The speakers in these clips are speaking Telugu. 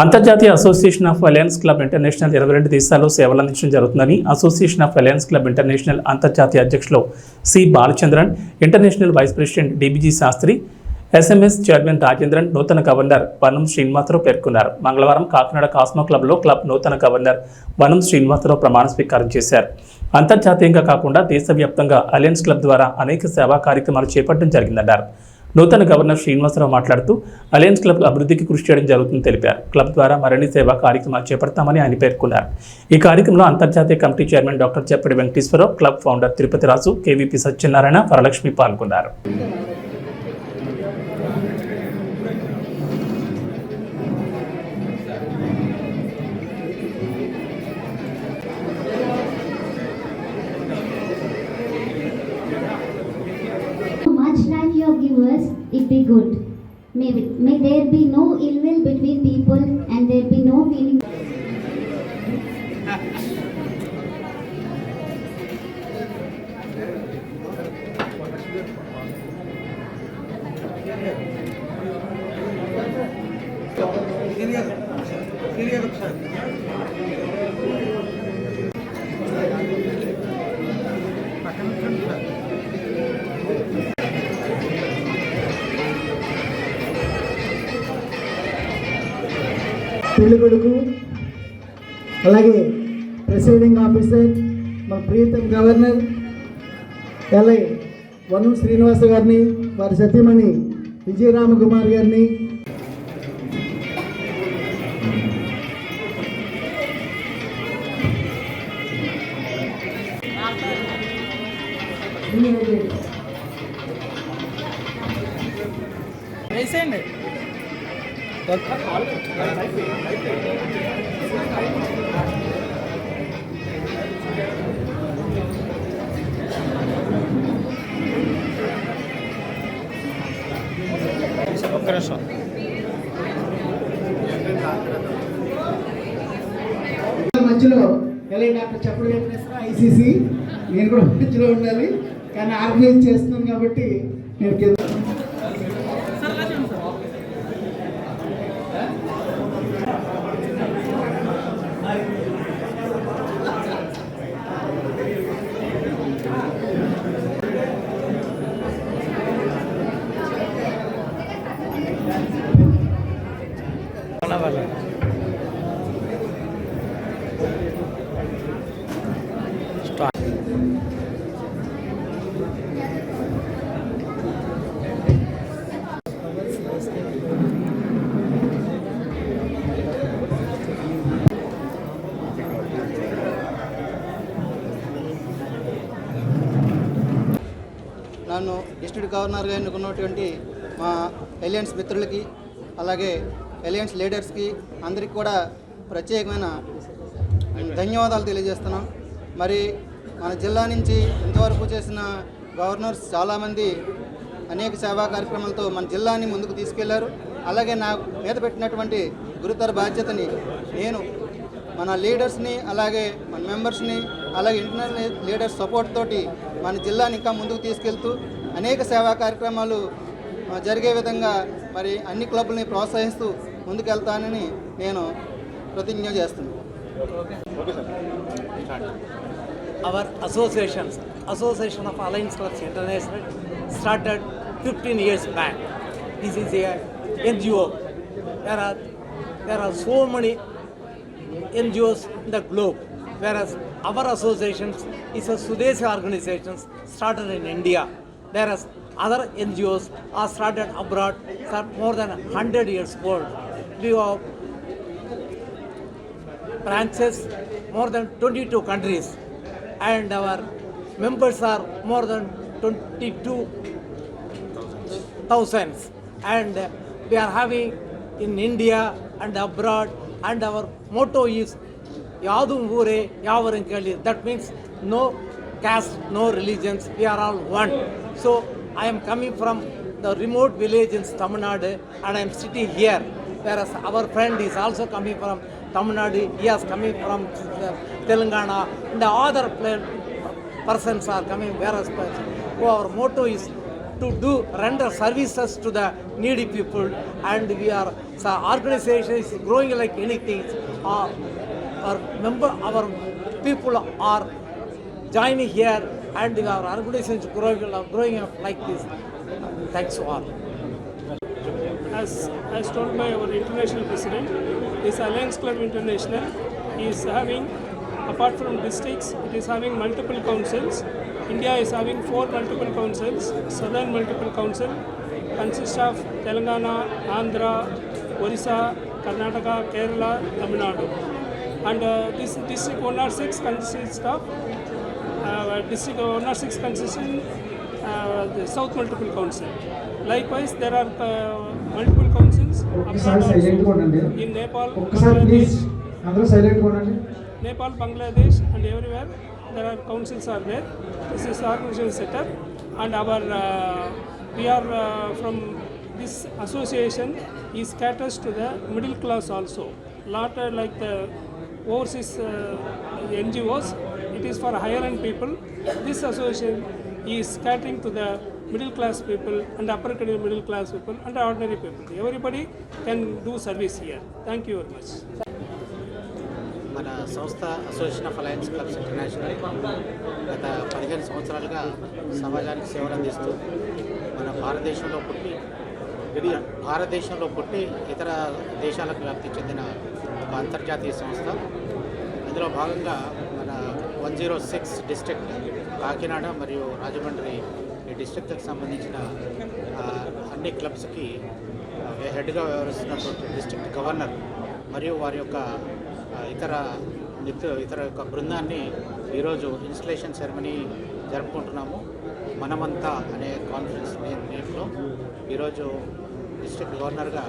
అంతర్జాతీయ association of alliance club international ఇరవై రెండు దేశాల్లో సేవలు అందించడం జరుగుతుందని association of alliance club international అంతర్జాతీయ అధ్యక్షులు C Balachandran international vice president DBG Sastry SMS chairman Rajendran నూతన గవర్నర్ వనం శ్రీనివాసరావు పేర్కొన్నారు. మంగళవారం కాకినాడ కాస్మో క్లబ్లో క్లబ్ నూతన గవర్నర్ వనం శ్రీనివాసరావు ప్రమాణ స్వీకారం చేశారు. అంతర్జాతీయంగా కాకుండా దేశవ్యాప్తంగా అలయన్స్ క్లబ్ ద్వారా అనేక సేవా కార్యక్రమాలు చేపట్టడం జరిగిందన్నారు. నూతన గవర్నర్ శ్రీనివాసరావు మాట్లాడుతూ అలయన్స్ క్లబ్ అభివృద్ధికి కృషి చేయడం జరుగుతుందని తెలిపారు. క్లబ్ ద్వారా మరిన్ని సేవా కార్యక్రమాలు చేపడతామని ఆయన పేర్కొన్నారు. ఈ కార్యక్రమంలో అంతర్జాతీయ committee chairman doctor చెప్పడి Venkateswararao club founder Tirupati Raju KVP Satyanarayana Varalakshmi పాల్గొన్నారు. Be good. May, may there be no ill will between people and there be no feeling. పెళ్ళి కొడుకు అలాగే ప్రెసిడింగ్ ఆఫీసర్ మా ప్రీతం గవర్నర్ ఎల్ఐ వను శ్రీనివాస గారిని వారి సతీమణి విజయరామ కుమార్ గారిని you. ఒక్క నిమిషం. మధ్యలో వెళ్ళి డాక్టర్ చెప్పుడు వెంకటేశ్వర ఐసీసీ నేను కూడా మధ్యలో ఉండాలి. కానీ ఆర్గనైజ్ చేస్తున్నాను కాబట్టి నేను నన్ను డిస్ట్రిక్ట్ గవర్నర్గా ఎన్నుకున్నటువంటి మా ఎలియన్స్ మిత్రులకి అలాగే ఎలియన్స్ లీడర్స్కి అందరికీ కూడా ప్రత్యేకమైన ధన్యవాదాలు తెలియజేస్తున్నాం. మరి మన జిల్లా నుంచి ఇంతవరకు చేసిన గవర్నర్స్ చాలామంది అనేక సేవా కార్యక్రమాలతో మన జిల్లాని ముందుకు తీసుకెళ్ళారు. అలాగే నా మీద పెట్టినటువంటి గురుతర బాధ్యతని నేను మన లీడర్స్ని అలాగే మన మెంబర్స్ని అలాగే ఇంటర్నల్ లీడర్స్ సపోర్ట్ తోటి మన జిల్లాని ఇంకా ముందుకు తీసుకెళ్తూ అనేక సేవా కార్యక్రమాలు జరిగే విధంగా మరి అన్ని క్లబ్బుల్ని ప్రోత్సహిస్తూ ముందుకెళ్తానని నేను ప్రతిజ్ఞ చేస్తున్నాను. Our association association of alliance clubs international started fifteen years back this is NGO there are there are so many NGOs the globe where are our associations is a Sudesi organizations started in India, whereas other NGOs are started abroad, are more than 100 years old. We have branches more than 22 countries. And our members are more than 22 thousands. And we are having in India and abroad. And our motto is Yavaram Kali. That means no caste, no religions, we are all one. So I am coming from the remote village in Tamil Nadu and I am sitting here. Whereas our friend is also coming from Tamil Nadu, he is coming from uh, Telangana, the other persons are coming. Whereas our motto is to do render services to the needy people and we are so organization is growing like anything uh, our member our people are joining here and our organization is growing, growing up like this thanks all as, as told by our international president, this Alliance Club International is having, apart from districts, it is having multiple councils. India is having four multiple councils. Southern multiple council consists of Telangana, Andhra, Orissa, Karnataka, Kerala, Tamil Nadu. And uh, this district 106 consists of uh, district 106 consists in uh, the south multiple council. Likewise, there are uh, multiple councils in Nepal, Bangladesh, Nepal, Bangladesh, and everywhere there are councils are there. This is organization setup, and our uh, we are uh, from this association is caters to the middle class also, not uh, like the overseas NGOs it is for higher and people this association ఈ scattering to the middle class people and upper kadhi middle class people and ordinary people everybody can do service here thank you very much మన సంస్థ association of alliance clubs international గత పదిహేను సంవత్సరాలుగా సమాజానికి సేవలు అందిస్తూ మన భారతదేశంలో పుట్టి భారతదేశంలో పుట్టి ఇతర దేశాలకు వ్యాప్తి చెందిన ఒక అంతర్జాతీయ సంస్థ. ఇందులో భాగంగా మన one zero six district Kakinada మరియు రాజమండ్రి ఈ డిస్ట్రిక్ట్కి సంబంధించిన అన్ని క్లబ్స్కి హెడ్గా వ్యవహరిస్తున్నటువంటి డిస్ట్రిక్ట్ గవర్నర్ మరియు వారి యొక్క ఇతర నిత్య ఇతర యొక్క బృందాన్ని ఈరోజు ఇన్స్టలేషన్ సెరమనీ జరుపుకుంటున్నాము. మనమంతా అనే కాన్ఫరెన్స్ నేమ్లో ఈరోజు డిస్ట్రిక్ట్ గవర్నర్గా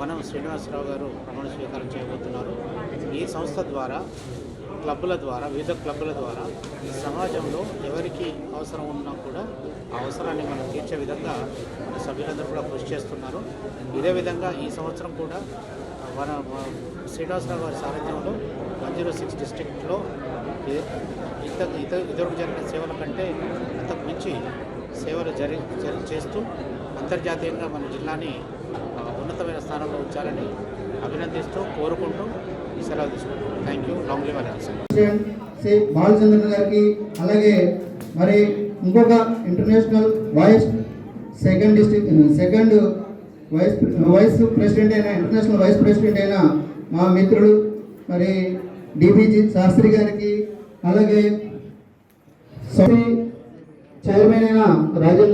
వనం శ్రీనివాసరావు గారు ప్రమాణ స్వీకారం చేయబోతున్నారు. ఈ సంస్థ ద్వారా క్లబ్బుల ద్వారా వివిధ క్లబ్బుల ద్వారా సమాజంలో ఎవరికి అవసరం ఉన్నా కూడా ఆ అవసరాన్ని మనం తీర్చే విధంగా మన సభ్యులందరూ కూడా కృషి చేస్తున్నారు. ఇదే విధంగా ఈ సంవత్సరం కూడా మన శ్రీనివాసరావు గారి సారథ్యంలో వన్ జీరో సిక్స్ డిస్టిక్ట్లో ఇంత ఇత ఇదివరకు జరిగిన సేవల కంటే అంతకు మించి సేవలు జరి చేస్తూ అంతర్జాతీయంగా మన జిల్లాని ఉన్నతమైన స్థానంలో ఉంచాలని అభినందిస్తూ కోరుకుంటూ ఈ సెలవు తీసుకుంటాం thank you long live alliance Shri గారికి అలాగే మరి ఇంకొక international vice second district second vice vice president అయిన ఇంటర్నేషనల్ వైస్ ప్రెసిడెంట్ అయిన మా మిత్రుడు మరి డిబిజి శాస్త్రి గారికి అలాగే చైర్మన్ అయిన రాజేంద్ర